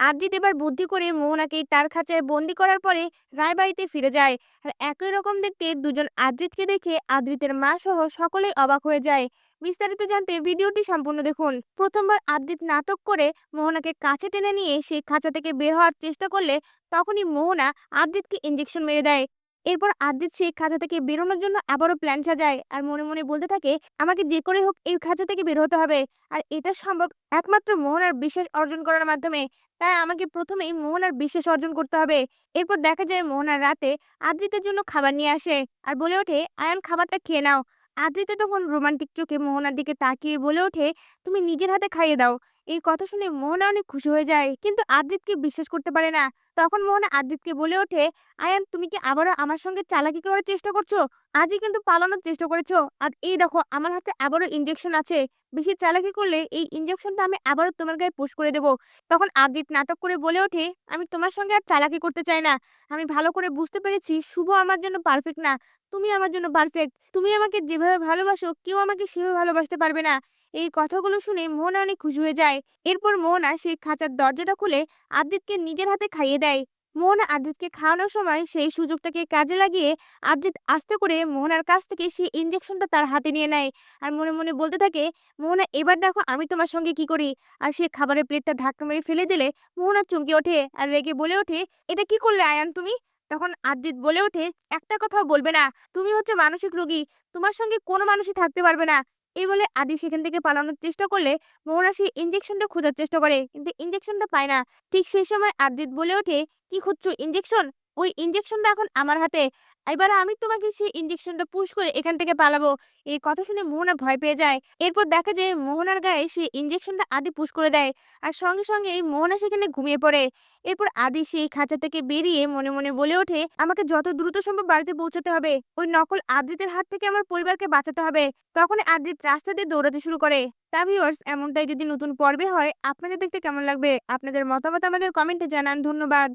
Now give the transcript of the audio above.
আদ্রিত এবার বুদ্ধি করে মোহনাকে তার খাঁচায় বন্দি করার পরে রায়বাড়িতে ফিরে যায়। আর একই রকম দেখতে দুজন আদ্রিতকে দেখে আদ্রিতের মা সহ সকলেই অবাক হয়ে যায়। বিস্তারিত জানতে ভিডিওটি সম্পূর্ণ দেখুন। প্রথমবার আদ্রিত নাটক করে মোহনাকে কাছে টেনে নিয়ে সেই খাঁচা থেকে বের হওয়ার চেষ্টা করলে তখনই মোহনা আদ্রিতকে ইঞ্জেকশন মেরে দেয়। এরপর আদ্রিত সেই খাঁচা থেকে বেরোনোর জন্য আবারও প্ল্যান সাজায়। আর মনে মনে বলতে থাকে, আমাকে যে করে হোক এই খাঁচা থেকে বের হতে হবে। আর এটা সম্ভব একমাত্র মোহনার বিশ্বাস অর্জন করার মাধ্যমে। তাই আমাকে প্রথমেই মোহনার বিশ্বাস অর্জন করতে হবে। এরপর দেখা যায় মোহনার রাতে আদ্রিতের জন্য খাবার নিয়ে আসে আর বলে ওঠে, আয়ান, খাবারটা খেয়ে নাও। আদ্রিতে তখন রোমান্টিক চোখে মোহনার দিকে তাকিয়ে বলে ওঠে, তুমি নিজের হাতে খাইয়ে দাও। এই কথা শুনে মোহনা অনেক খুশি হয়ে যায়। কিন্তু আদ্রিতকে বিশ্বাস করতে পারে না। তখন মোহনা আদ্রিতকে বলে ওঠে, আয়ান, তুমি কি আবারও আমার সঙ্গে চালাকি করার চেষ্টা করছ? আজই কিন্তু পালানোর চেষ্টা করেছ। আর এই দেখো, আমার হাতে আবারও ইঞ্জেকশন আছে। বেশি চালাকি করলে এই ইঞ্জেকশনটা আমি আবারও তোমার গায়ে পুশ করে দেবো। তখন আদিত নাটক করে বলে ওঠে, আমি তোমার সঙ্গে আর চালাকি করতে চাই না। আমি ভালো করে বুঝতে পেরেছি, শুভ আমার জন্য পারফেক্ট না। তুমি আমার জন্য পারফেক্ট তুমি আমাকে যেভাবে ভালোবাসো, কেউ আমাকে সেভাবে ভালোবাসতে পারবে না। এই কথাগুলো শুনে মোহনা অনেক খুশি হয়ে যায়। এরপর মোহনা সেই খাঁচার দরজাটা খুলে আদ্রিতকে নিজের হাতে খাইয়ে দেয়। মোহনা আদ্রিতকে খাওয়ানোর সময় সেই সুযোগটাকে কাজে লাগিয়ে আদ্রিত আস্তে করে মোহনার কাছ থেকে সেই ইঞ্জেকশনটা তার হাতে নিয়ে নেয়। আর মনে মনে বলতে থাকে, মোহনা, এবার দেখো আমি তোমার সঙ্গে কি করি? আর সে খাবারের প্লেটটা ধাক্কা মেরে ফেলে দিলে মোহনা চমকে ওঠে আর রেগে বলে ওঠে, এটা কি করলে আয়ান তুমি? তখন আদ্রিত বলে ওঠে, একটা কথাও বলবে না। তুমি হচ্ছে মানসিক রোগী। তোমার সঙ্গে কোনো মানুষই থাকতে পারবে না। এই বলে আদি সেখান থেকে পালানোর চেষ্টা করলে সেই ইঞ্জেকশনটা খোঁজার চেষ্টা করে, কিন্তু ইঞ্জেকশনটা পায় না। ঠিক সেই সময় আদিত বলে ওঠে, কি খুঁজছো ইঞ্জেকশন ওই ইঞ্জেকশনটা এখন আমার হাতে। এবার আমি তোমাকে সেই ইঞ্জেকশনটা পুশ করে এখান থেকে পালাবো। এই কথা শুনে মোহনা ভয় পেয়ে যায়। এরপর দেখা যায় মোহনার গায়ে সেই ইঞ্জেকশনটা আদি পুশ করে দেয়। আর সঙ্গে সঙ্গে মোহনা সেখানে ঘুমিয়ে পড়ে। এরপর আদি সেই খাঁচা থেকে বেরিয়ে মনে মনে বলে ওঠে, আমাকে যত দ্রুত সম্ভব বাড়িতে পৌঁছাতে হবে। ওই নকল আদ্রিতের হাত থেকে আমার পরিবারকে বাঁচাতে হবে। তখন আদ্রিত রাস্তা দিয়ে দৌড়াতে শুরু করে। তা ভিউয়ার্স এমনটাই যদি নতুন পর্বে হয়, আপনাদের দেখতে কেমন লাগবে? আপনাদের মতামত আমাদের কমেন্টে জানান। ধন্যবাদ।